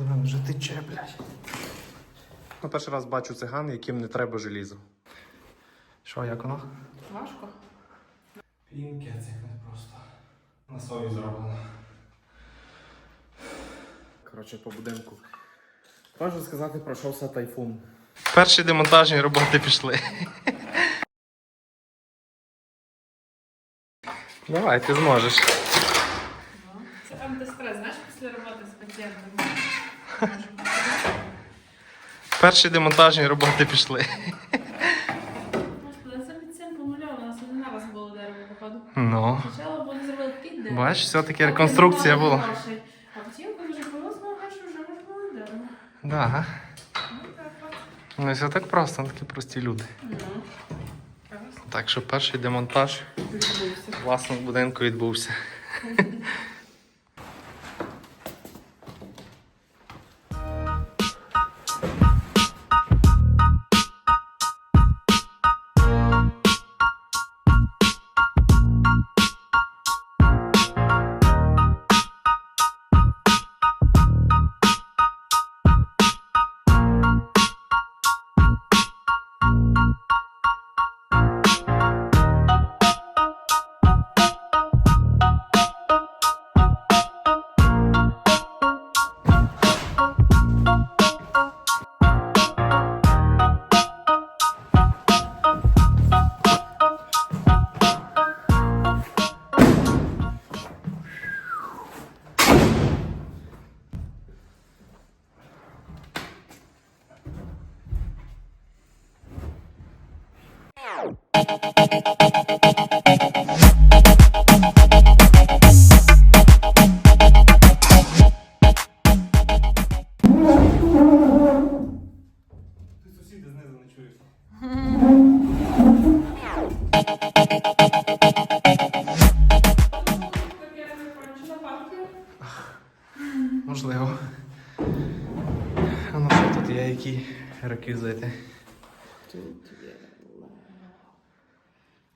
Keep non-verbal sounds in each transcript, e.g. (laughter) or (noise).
Блин, вже тече, блядь. Ну, перший раз бачу циган, яким не треба желізо. Що, як воно? Важко. Пінке це не просто. На совість зроблено. Коротше, по будинку. Можу сказати, пройшовся тайфун. Перші демонтажні роботи пішли. Давай, ти зможеш. Це антистрес, знаєш, після роботи з пацієнтом. Перші демонтажні роботи пішли. Господи, це під цим помальовано, у нас один раз було дерево, походу. Ну. Спочатку вони зробили під дерево. Бачиш, все-таки реконструкція була. А потім, коли вже повезло, гроші вже можна було дерево. Да. Ну, так. Ну, все так просто, такі прості люди. Ну. Так що перший демонтаж власного будинку відбувся.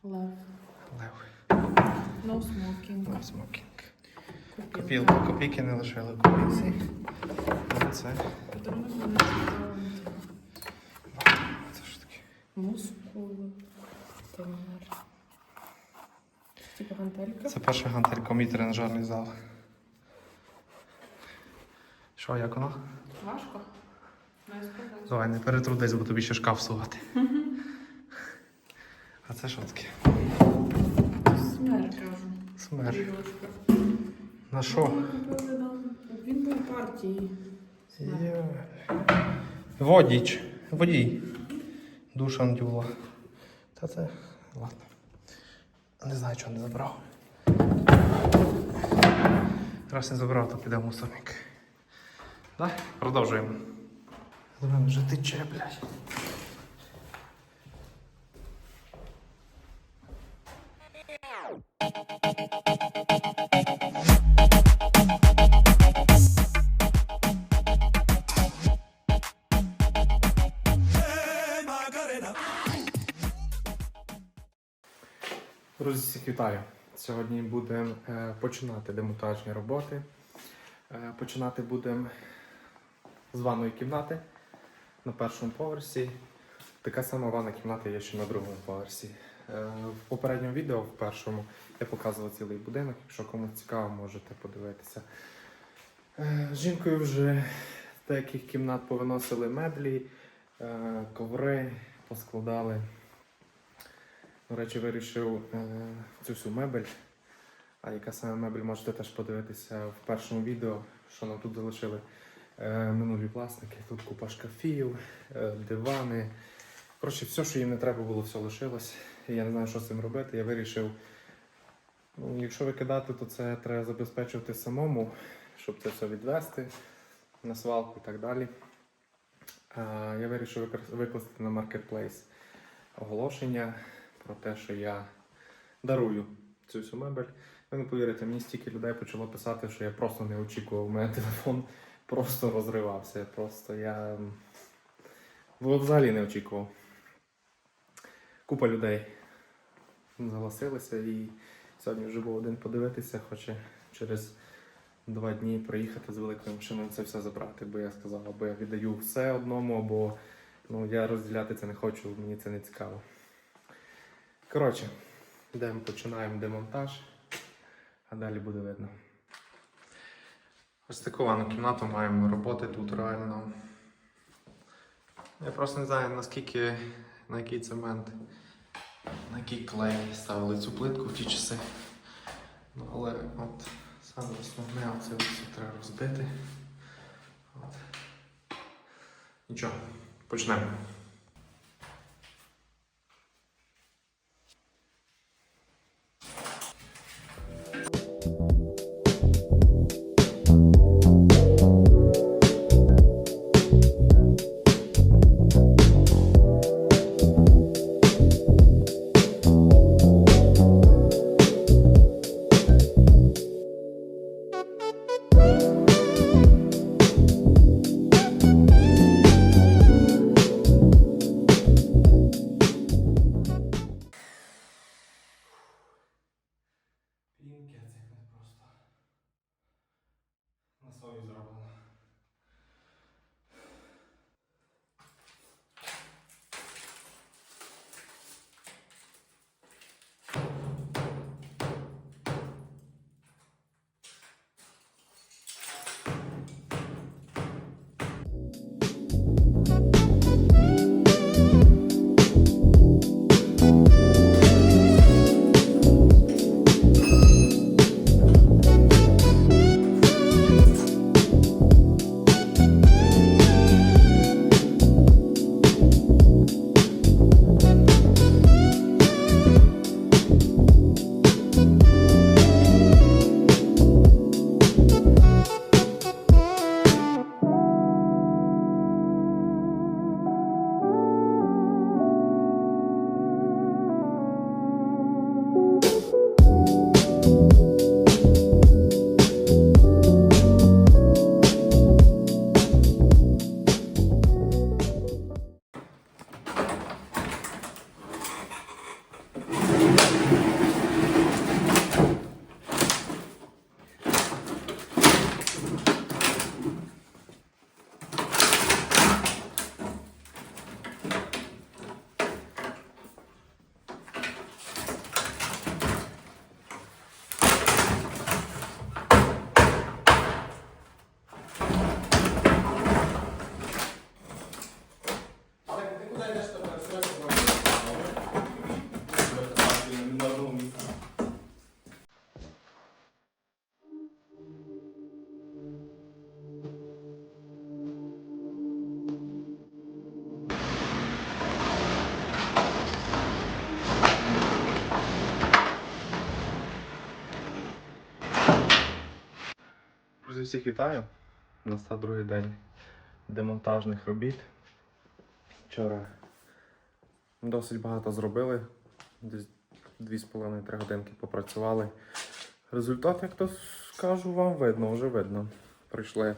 Лев. Лев. No smoking. No smoking. Копілки, копійки не лишили копійці. А Це. Подарунок мене. Це що таке? Мускули. Тенер. Типа гантелька. Це перша гантелька мій тренажерний зал. Що, як воно? Важко. Давай, не перетрудись, бо тобі ще шкаф сувати. (laughs) А це що таке? Смер, кажу. Смер. На що? Він був партії. Є. Водіч. Водій. Душа дюла. Та це. Ладно. Не знаю, чого не забрав. Раз не забрав, то піде в мусорник. Да? Продовжуємо. Вже тече, блядь. Всіх вітаю. Сьогодні будемо е, починати демонтажні роботи. Е, починати будемо з ванної кімнати на першому поверсі. Така сама ванна кімната є ще на другому поверсі. Е, в попередньому відео, в першому, я показував цілий будинок. Якщо комусь цікаво, можете подивитися. З жінкою вже з деяких кімнат повиносили меблі, коври, поскладали. До речі, вирішив е, цю всю мебель. А яка саме мебель можете теж подивитися в першому відео, що нам тут залишили е, минулі власники. Тут купа шкафів, е, дивани. Коротше, все, що їм не треба було, все лишилось. Я не знаю, що з цим робити. Я вирішив, ну, якщо викидати, то це треба забезпечувати самому, щоб це все відвести на свалку і так далі. Я вирішив викласти на Marketplace оголошення про те, що я дарую цю всю мебель. Ви не повірите, мені стільки людей почало писати, що я просто не очікував. У мене телефон просто розривався. Просто я ну, взагалі не очікував. Купа людей зголосилися і сьогодні вже був один подивитися, хоче через два дні проїхати з великою машиною це все забрати, бо я сказав, або я віддаю все одному, або ну, я розділяти це не хочу, мені це не цікаво. Коротше, йдемо, починаємо демонтаж, а далі буде видно. Ось таку ванну кімнату маємо роботи тут реально. Я просто не знаю наскільки, на який цемент, на який клей ставили цю плитку в ті часи. Ну, але от саме основне оце все треба розбити. От. Нічого, почнемо. Друзі, всіх вітаю. Настав другий день демонтажних робіт. Вчора досить багато зробили. Десь 2,5-3 годинки попрацювали. Результат, як то скажу, вам видно, вже видно. Прийшли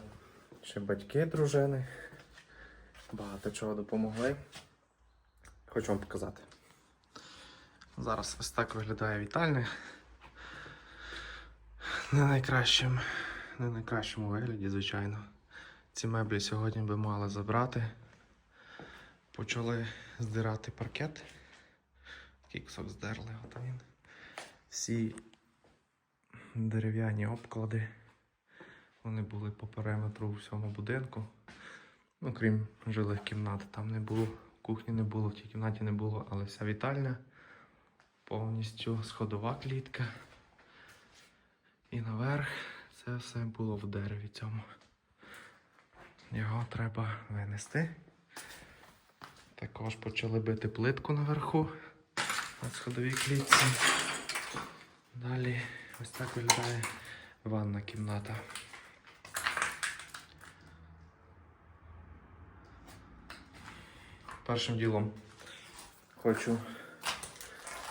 ще батьки дружини. Багато чого допомогли. Хочу вам показати. Зараз ось так виглядає вітальня. Не найкращим, не найкращому вигляді, звичайно. Ці меблі сьогодні би мали забрати. Почали здирати паркет. Такий кусок здерли, от він. Всі дерев'яні обклади. Вони були по периметру у всьому будинку. Ну, крім жилих кімнат, там не було, кухні не було, в тій кімнаті не було, але вся вітальня повністю сходова клітка. І наверх це все було в дереві цьому. Його треба винести. Також почали бити плитку наверху на сходовій клітці. Далі ось так виглядає ванна кімната. Першим ділом хочу.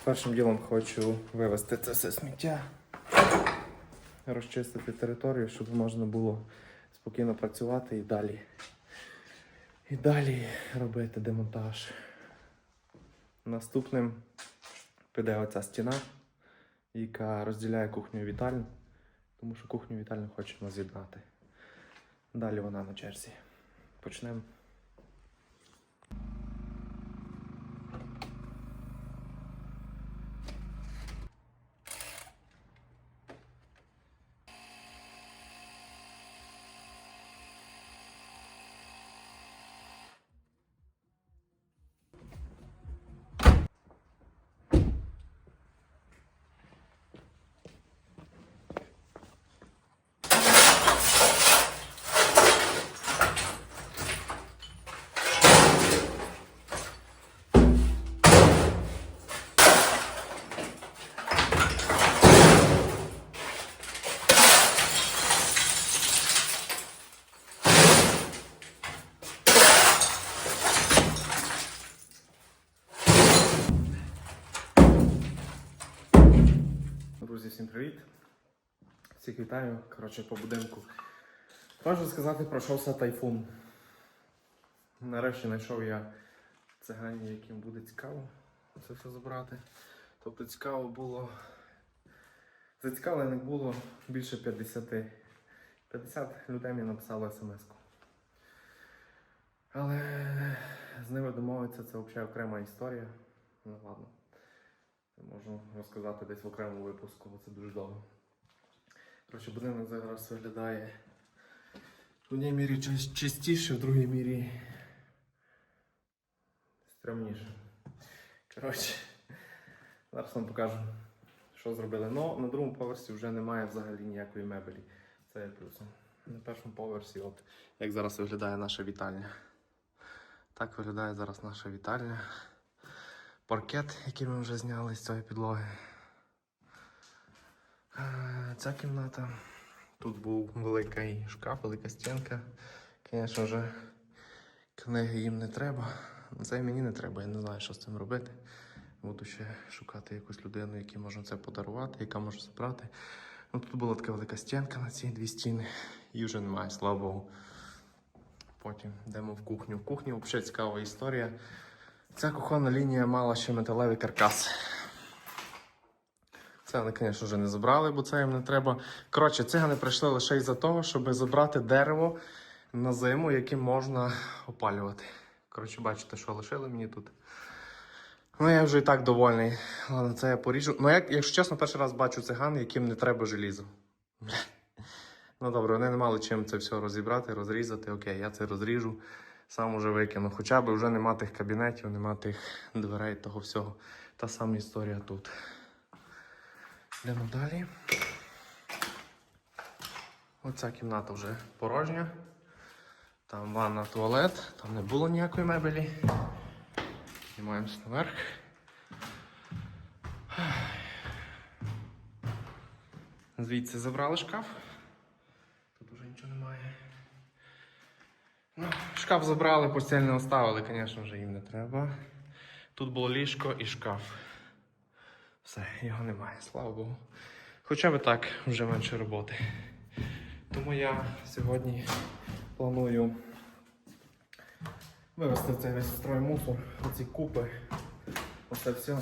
Першим ділом хочу вивезти це все сміття, розчистити територію, щоб можна було спокійно працювати і далі. І далі робити демонтаж. Наступним піде оця стіна, яка розділяє кухню і вітальню. тому що кухню вітальню хочемо з'єднати. Далі вона на черзі. Почнемо. Друзі, всім привіт! Всіх вітаю. Коротше, по будинку. Можу сказати, пройшовся тайфун. Нарешті знайшов я цигані, яким буде цікаво це все забрати. Тобто цікаво було. Зацікавлених було більше 50. 50 людей мені написали смс-ку. Але з ними домовитися це взагалі окрема історія. Ну ладно. Можу розказати десь в окремому випуску, бо це дуже довго. Коротше, будинок зараз виглядає в одній мірі чис- чистіше, в другій мірі стрімніше. Коротше, зараз вам покажу, що зробили. Ну, на другому поверсі вже немає взагалі ніякої мебелі. Це є плюсом. На першому поверсі, от як зараз виглядає наша вітальня. Так виглядає зараз наша вітальня паркет, який ми вже зняли з цієї підлоги. Е, Ця кімната. Тут був великий шкаф, велика стінка. Звісно вже книги їм не треба. Це мені не треба, я не знаю, що з цим робити. Буду ще шукати якусь людину, якій можна це подарувати, яка може забрати. Ну, тут була така велика стінка на ці дві стіни. Її вже немає, слава Богу. Потім йдемо в кухню. В кухні взагалі цікава історія. Ця кухонна лінія мала ще металевий каркас. Це вони, звісно, вже не забрали, бо це їм не треба. Коротше, цигани прийшли лише із-за того, щоб забрати дерево на зиму, яким можна опалювати. Коротше, бачите, що лишили мені тут. Ну, я вже і так довольний. Ладно, це я поріжу. Ну, як, якщо чесно, перший раз бачу циган, яким не треба желізо. Ну добре, вони не мали чим це все розібрати, розрізати. Окей, я це розріжу, сам уже викину. Хоча б вже нема тих кабінетів, нема тих дверей, того всього. Та сама історія тут. Йдемо далі. Оця кімната вже порожня. Там ванна, туалет, там не було ніякої мебелі. Піднімаємося наверх. Звідси забрали шкаф. Тут уже нічого немає. Ну, шкаф забрали, постіль не оставили, звісно вже їм не треба. Тут було ліжко і шкаф. Все, його немає, слава Богу. Хоча б так вже менше роботи. Тому я сьогодні планую вивезти цей весь строй мусор, оці купи. Оце все.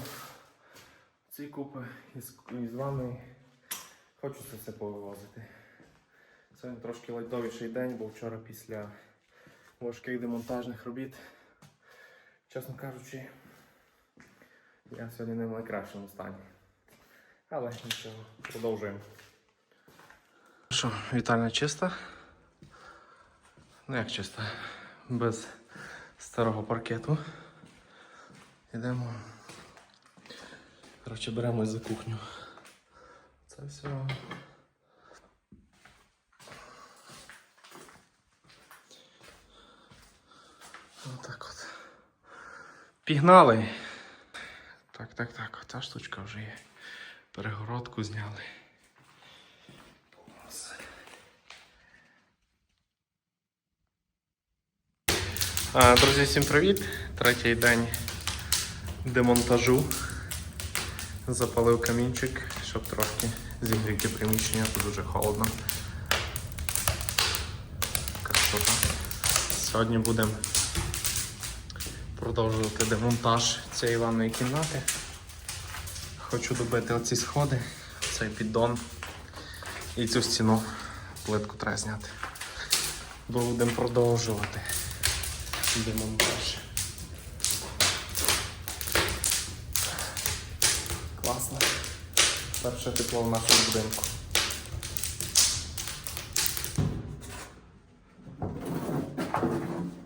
Ці купи із, із вами. Хочу це все повивозити. Сьогодні трошки лайтовіший день, бо вчора після важких демонтажних робіт, чесно кажучи, я сьогодні не в найкращому стані. Але нічого, продовжуємо. Що, вітальня чиста? Ну як чиста? Без старого паркету. Йдемо. Коротше, беремось за кухню. Це все. Отак от. Пігнали. Так, так, так, оця штучка вже є. Перегородку зняли. Друзі, всім привіт! Третій день демонтажу. Запалив камінчик, щоб трошки зігріти приміщення, тут дуже холодно. Красота. Сьогодні будемо продовжувати демонтаж цієї ванної кімнати. Хочу добити оці сходи, цей піддон. І цю стіну плитку треба зняти. Будемо продовжувати демонтаж. Класно. Перше тепло в нашому будинку. like